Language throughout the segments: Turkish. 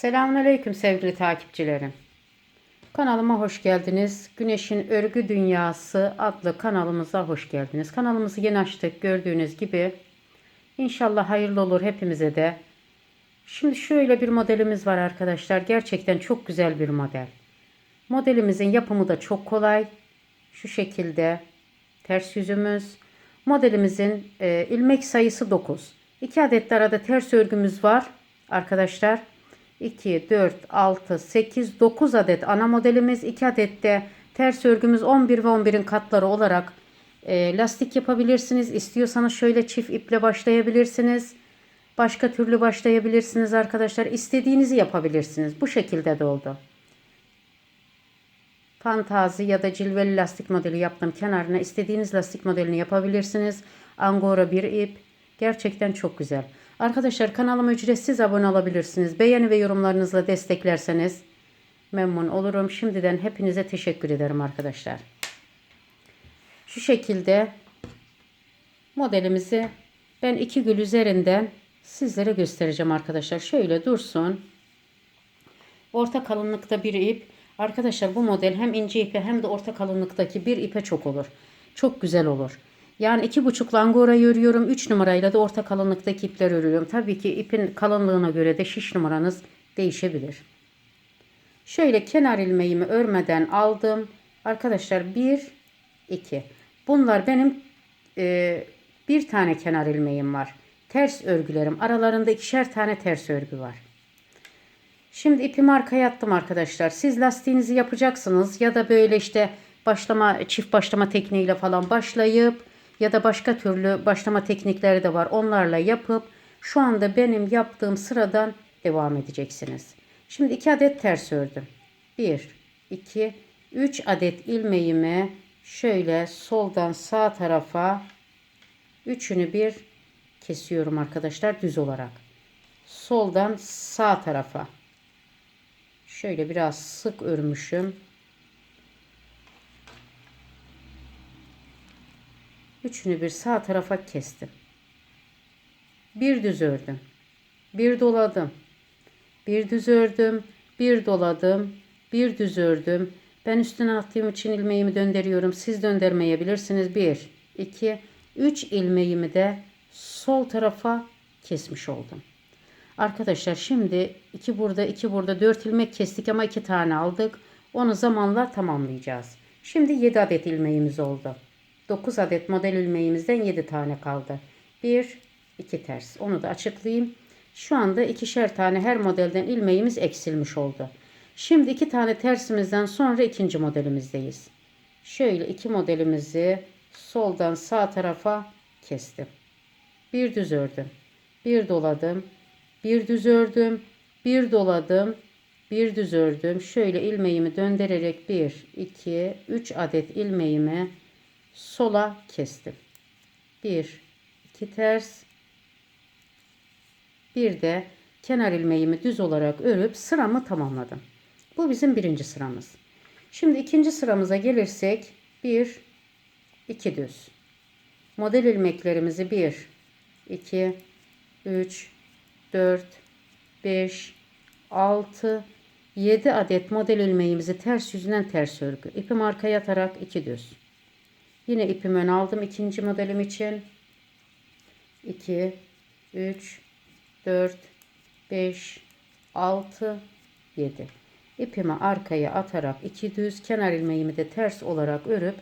Selamünaleyküm sevgili takipçilerim. Kanalıma hoş geldiniz. Güneşin Örgü Dünyası adlı kanalımıza hoş geldiniz. Kanalımızı yeni açtık gördüğünüz gibi. İnşallah hayırlı olur hepimize de. Şimdi şöyle bir modelimiz var arkadaşlar. Gerçekten çok güzel bir model. Modelimizin yapımı da çok kolay. Şu şekilde ters yüzümüz. Modelimizin e, ilmek sayısı 9. 2 adet de arada ters örgümüz var arkadaşlar. 2, 4, 6, 8, 9 adet ana modelimiz. 2 adet de ters örgümüz 11 ve 11'in katları olarak e, lastik yapabilirsiniz. İstiyorsanız şöyle çift iple başlayabilirsiniz. Başka türlü başlayabilirsiniz arkadaşlar. İstediğinizi yapabilirsiniz. Bu şekilde de oldu. Fantazi ya da cilveli lastik modeli yaptım. Kenarına istediğiniz lastik modelini yapabilirsiniz. Angora bir ip. Gerçekten çok güzel. Arkadaşlar kanalıma ücretsiz abone olabilirsiniz. Beğeni ve yorumlarınızla desteklerseniz memnun olurum. Şimdiden hepinize teşekkür ederim arkadaşlar. Şu şekilde modelimizi ben iki gül üzerinden sizlere göstereceğim arkadaşlar. Şöyle dursun. Orta kalınlıkta bir ip. Arkadaşlar bu model hem ince ipe hem de orta kalınlıktaki bir ipe çok olur. Çok güzel olur. Yani iki buçuk langora örüyorum. Üç numarayla da orta kalınlıktaki ipler örüyorum. Tabii ki ipin kalınlığına göre de şiş numaranız değişebilir. Şöyle kenar ilmeğimi örmeden aldım. Arkadaşlar bir, iki. Bunlar benim e, bir tane kenar ilmeğim var. Ters örgülerim. Aralarında ikişer tane ters örgü var. Şimdi ipimi arkaya attım arkadaşlar. Siz lastiğinizi yapacaksınız ya da böyle işte başlama çift başlama tekniğiyle falan başlayıp ya da başka türlü başlama teknikleri de var. Onlarla yapıp şu anda benim yaptığım sıradan devam edeceksiniz. Şimdi iki adet ters ördüm. 1 2 3 adet ilmeğimi şöyle soldan sağ tarafa üçünü bir kesiyorum arkadaşlar düz olarak. Soldan sağ tarafa. Şöyle biraz sık örmüşüm. Üçünü bir sağ tarafa kestim. Bir düz ördüm. Bir doladım. Bir düz ördüm. Bir doladım. Bir düz ördüm. Ben üstüne attığım için ilmeğimi döndürüyorum. Siz döndürmeyebilirsiniz. Bir, iki, üç ilmeğimi de sol tarafa kesmiş oldum. Arkadaşlar şimdi iki burada iki burada dört ilmek kestik ama iki tane aldık. Onu zamanla tamamlayacağız. Şimdi 7 adet ilmeğimiz oldu. 9 adet model ilmeğimizden 7 tane kaldı. 1 2 ters. Onu da açıklayayım. Şu anda ikişer tane her modelden ilmeğimiz eksilmiş oldu. Şimdi iki tane tersimizden sonra ikinci modelimizdeyiz. Şöyle iki modelimizi soldan sağ tarafa kestim. Bir düz ördüm. Bir doladım. Bir düz ördüm. Bir doladım. Bir düz ördüm. Şöyle ilmeğimi döndürerek 1, 2, 3 adet ilmeğimi sola kestim. 1 2 ters bir de kenar ilmeğimi düz olarak örüp sıramı tamamladım. Bu bizim birinci sıramız. Şimdi ikinci sıramıza gelirsek 1 2 düz. Model ilmeklerimizi 1 2 3 4 5 6 7 adet model ilmeğimizi ters yüzünden ters örgü. İpim arkaya atarak 2 düz. Yine ipimi ön aldım ikinci modelim için. 2, 3, 4, 5, 6, 7. İpimi arkaya atarak iki düz kenar ilmeğimi de ters olarak örüp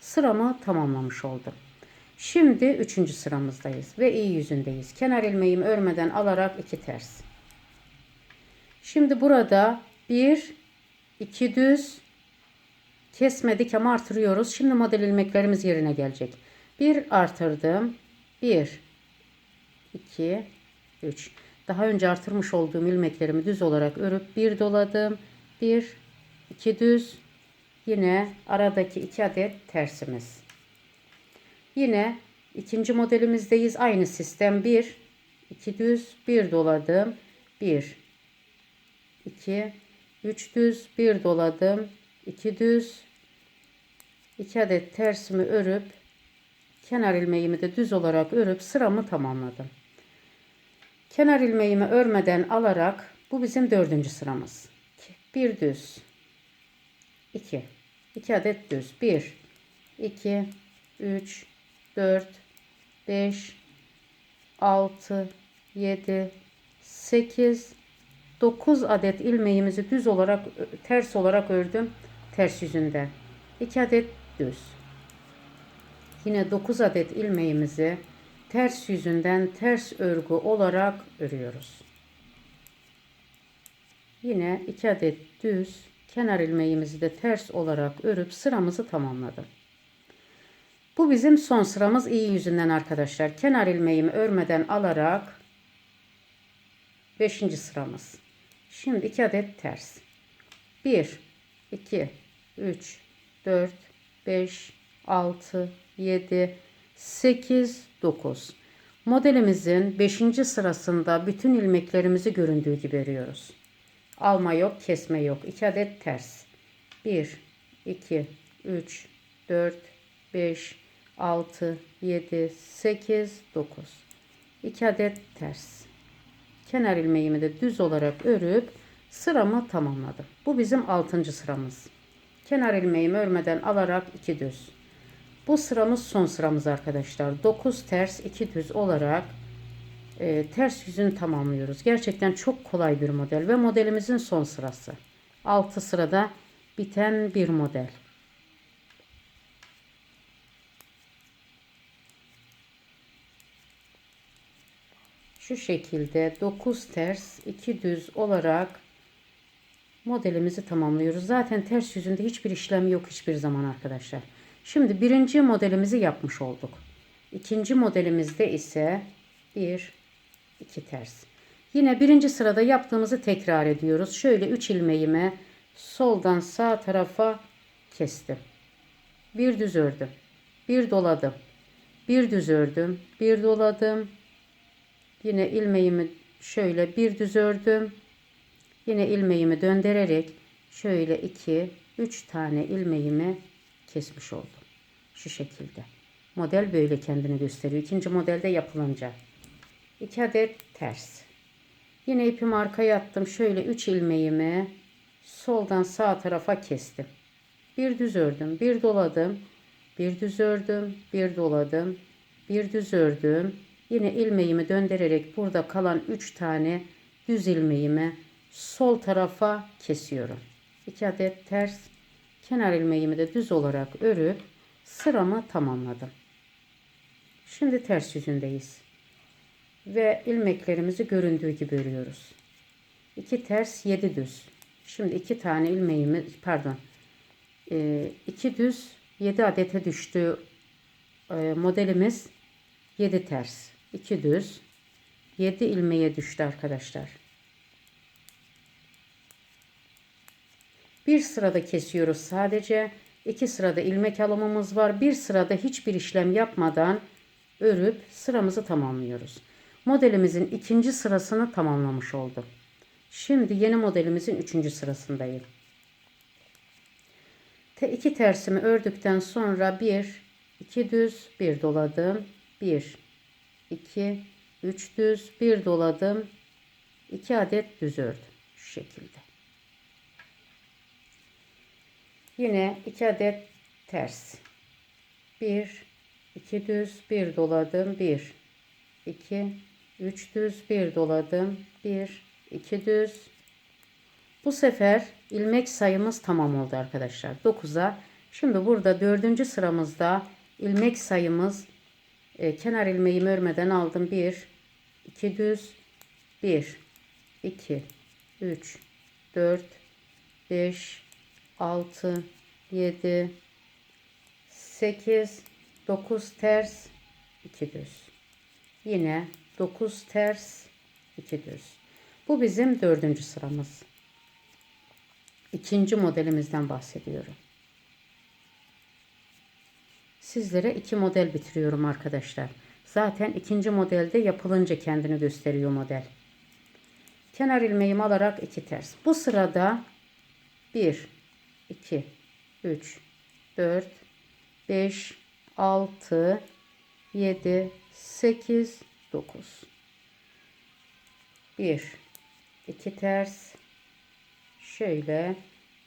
sıramı tamamlamış oldum. Şimdi üçüncü sıramızdayız ve iyi yüzündeyiz. Kenar ilmeğimi örmeden alarak iki ters. Şimdi burada bir, iki düz, kesmedik ama artırıyoruz. Şimdi model ilmeklerimiz yerine gelecek. Bir artırdım. Bir, iki, üç. Daha önce artırmış olduğum ilmeklerimi düz olarak örüp bir doladım. Bir, iki düz. Yine aradaki iki adet tersimiz. Yine ikinci modelimizdeyiz. Aynı sistem. Bir, iki düz, bir doladım. Bir, iki, üç düz, bir doladım. iki düz, 2 adet tersimi örüp kenar ilmeğimi de düz olarak örüp sıramı tamamladım. Kenar ilmeğimi örmeden alarak Bu bizim dördüncü sıramız. Bir düz. 2. 2 adet düz. 1, 2, 3, 4, 5, 6, 7, 8, 9 adet ilmeğimizi düz olarak ters olarak ördüm. Ters yüzünde. 2 adet düz. Yine 9 adet ilmeğimizi ters yüzünden ters örgü olarak örüyoruz. Yine 2 adet düz kenar ilmeğimizi de ters olarak örüp sıramızı tamamladım. Bu bizim son sıramız iyi yüzünden arkadaşlar. Kenar ilmeğimi örmeden alarak 5. sıramız. Şimdi 2 adet ters. 1 2 3 4 5 6 7 8 9 Modelimizin 5. sırasında bütün ilmeklerimizi göründüğü gibi örüyoruz. Alma yok, kesme yok. 2 adet ters. 1 2 3 4 5 6 7 8 9 2 adet ters. Kenar ilmeğimi de düz olarak örüp sıramı tamamladım. Bu bizim 6. sıramız. Kenar ilmeğimi örmeden alarak 2 düz. Bu sıramız son sıramız arkadaşlar. 9 ters 2 düz olarak e, ters yüzünü tamamlıyoruz. Gerçekten çok kolay bir model ve modelimizin son sırası. 6 sırada biten bir model. Şu şekilde 9 ters 2 düz olarak modelimizi tamamlıyoruz. Zaten ters yüzünde hiçbir işlem yok hiçbir zaman arkadaşlar. Şimdi birinci modelimizi yapmış olduk. İkinci modelimizde ise 1 2 ters. Yine birinci sırada yaptığımızı tekrar ediyoruz. Şöyle 3 ilmeğime soldan sağ tarafa kestim. Bir düz ördüm. Bir doladım. Bir düz ördüm. Bir doladım. Yine ilmeğimi şöyle bir düz ördüm. Yine ilmeğimi döndürerek şöyle 2 3 tane ilmeğimi kesmiş oldum. Şu şekilde. Model böyle kendini gösteriyor. İkinci modelde yapılınca. 2 adet ters. Yine ipimi arkaya attım. Şöyle 3 ilmeğimi soldan sağ tarafa kestim. Bir düz ördüm, bir doladım, bir düz ördüm, bir doladım, bir düz ördüm. Yine ilmeğimi döndürerek burada kalan 3 tane düz ilmeğimi sol tarafa kesiyorum. 2 adet ters kenar ilmeğimi de düz olarak örüp sıramı tamamladım. Şimdi ters yüzündeyiz ve ilmeklerimizi göründüğü gibi örüyoruz. 2 ters 7 düz. Şimdi 2 tane ilmeğimi pardon 2 e, düz 7 adete düştü e, modelimiz 7 ters 2 düz 7 ilmeğe düştü arkadaşlar. Bir sırada kesiyoruz sadece. iki sırada ilmek alımımız var. Bir sırada hiçbir işlem yapmadan örüp sıramızı tamamlıyoruz modelimizin ikinci sırasını tamamlamış oldum. Şimdi yeni modelimizin üçüncü sırasındayım. Te iki tersimi ördükten sonra bir, iki düz, bir doladım, bir, iki, üç düz, bir doladım, iki adet düz ördüm şu şekilde. Yine iki adet ters, bir, iki düz, bir doladım, bir, iki, 3 düz bir doladım 1 2 düz. Bu sefer ilmek sayımız tamam oldu arkadaşlar. 9'a şimdi burada dördüncü sıramızda ilmek sayımız e, kenar ilmeğimi örmeden aldım. 1 2 düz 1 2 3 4 5 6 7 8 9 ters 2 düz yine 9 ters 2 düz. Bu bizim dördüncü sıramız. İkinci modelimizden bahsediyorum. Sizlere iki model bitiriyorum arkadaşlar. Zaten ikinci modelde yapılınca kendini gösteriyor model. Kenar ilmeğimi alarak iki ters. Bu sırada 1, 2, 3, 4, 5, 6, 7, 8, 9 1 2 ters şöyle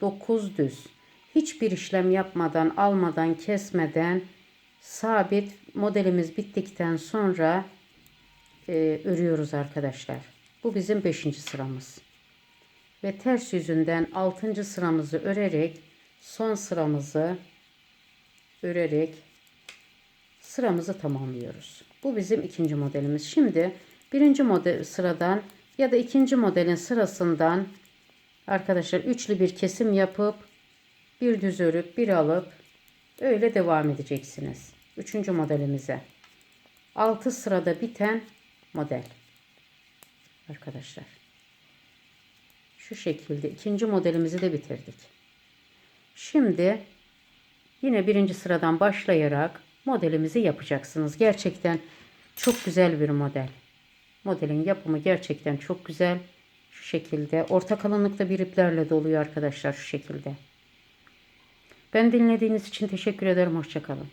9 düz hiçbir işlem yapmadan almadan kesmeden sabit modelimiz bittikten sonra e, örüyoruz arkadaşlar. Bu bizim 5. sıramız. Ve ters yüzünden 6. sıramızı örerek son sıramızı örerek sıramızı tamamlıyoruz. Bu bizim ikinci modelimiz. Şimdi birinci model sıradan ya da ikinci modelin sırasından arkadaşlar üçlü bir kesim yapıp bir düz örüp bir alıp öyle devam edeceksiniz. Üçüncü modelimize. 6 sırada biten model. Arkadaşlar. Şu şekilde ikinci modelimizi de bitirdik. Şimdi yine birinci sıradan başlayarak modelimizi yapacaksınız. Gerçekten çok güzel bir model. Modelin yapımı gerçekten çok güzel. Şu şekilde orta kalınlıkta bir iplerle doluyor arkadaşlar şu şekilde. Ben dinlediğiniz için teşekkür ederim. Hoşçakalın.